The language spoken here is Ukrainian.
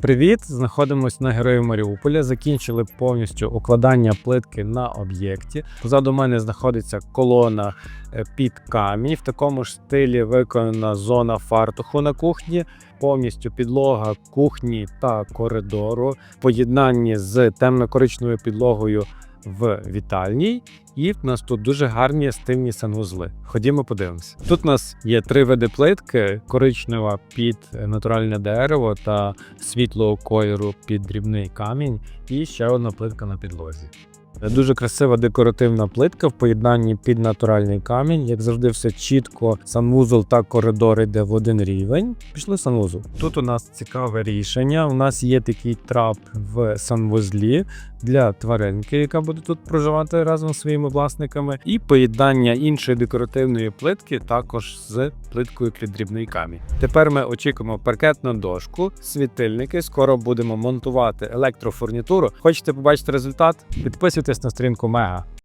Привіт! Знаходимось на Героїв Маріуполя. Закінчили повністю укладання плитки на об'єкті. Позаду мене знаходиться колона е, під камінь. В такому ж стилі виконана зона фартуху на кухні. Повністю підлога кухні та коридору поєднанні з темно-коричневою підлогою в вітальній. І в нас тут дуже гарні стильні санвузли. Ходімо, подивимося. Тут у нас є три види плитки: коричнева під натуральне дерево та світлого кольору під дрібний камінь, і ще одна плитка на підлозі. Дуже красива декоративна плитка в поєднанні під натуральний камінь. Як завжди, все чітко. Санвузол та коридор йде в один рівень. Пішли санвузол. Тут у нас цікаве рішення. У нас є такий трап в санвузлі для тваринки, яка буде тут проживати разом з своїми власниками, і поєднання іншої декоративної плитки також з плиткою під дрібний камінь. Тепер ми очікуємо паркетну дошку, світильники. Скоро будемо монтувати електрофурнітуру. Хочете побачити результат? Підписуйтесь на сторінку Мега.